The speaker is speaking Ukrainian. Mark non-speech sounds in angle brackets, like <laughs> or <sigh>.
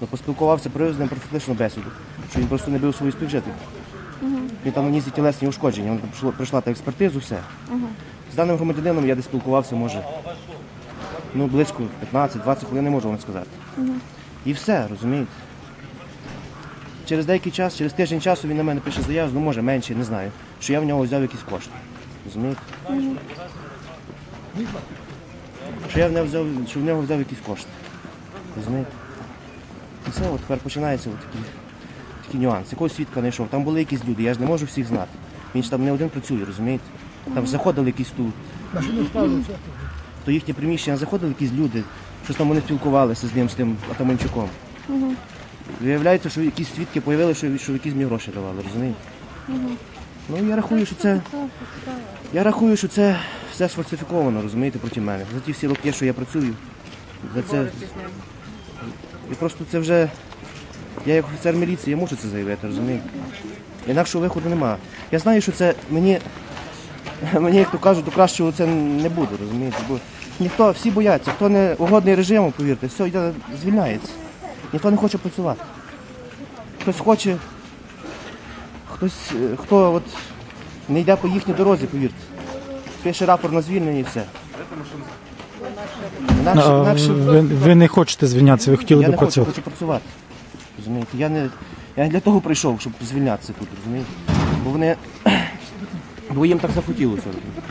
Ну, Поспілкувався, з ним профілактичну бесіду, що він просто не бив свою співжителів. Він там наніс тілесні ушкодження, він прийшло, прийшла та експертизу, все. З даним громадянином я десь спілкувався, може, ну, близько 15-20 хвилин, не можу вам сказати. І все, розумієте. Через деякий час, через тиждень часу він на мене пише заяву, ну може менше, не знаю, що я в нього взяв якісь кошти. Розумієте? Що я в нього взяв, що в нього взяв якісь кошти. Розумієте? І все, от тепер починається от такі, такі нюанси. Якогось свідка не йшов. Там були якісь люди, я ж не можу всіх знати. Він ж там не один працює, розумієте? Там заходили якісь тут. То їхнє приміщення заходили якісь люди, щось там вони спілкувалися з ним, з тим Атаманчуком. Виявляється, що якісь свідки появили, що, що якісь мені гроші давали, розумієте? Ну я рахую, що це. Я рахую, що це все сфальсифіковано, розумієте, проти мене. За ті всі роки, що я працюю. За це. І просто це вже. Я як офіцер міліції, я мушу це заявити, розумієте? Інакшого виходу нема. Я знаю, що це мені, <laughs> мені як то кажуть, до кращого це не буде, розумієте? Бо ніхто, всі бояться, хто не угодний режиму, повірте, все йде, звільняється. Ніхто не хоче працювати. Хтось хоче, хтось, е, хто от не йде по їхній дорозі, повірте. Пише рапорт на звільнення і все. Інакше, А, інакше, ви, ви не хочете звільнятися, ви хотіли я би не хочу, працювати. хочу працювати. Розумієте? Я не, я не для того прийшов, щоб звільнятися тут, розумієте? Бо вони. Бо їм так захотілося. розумієте?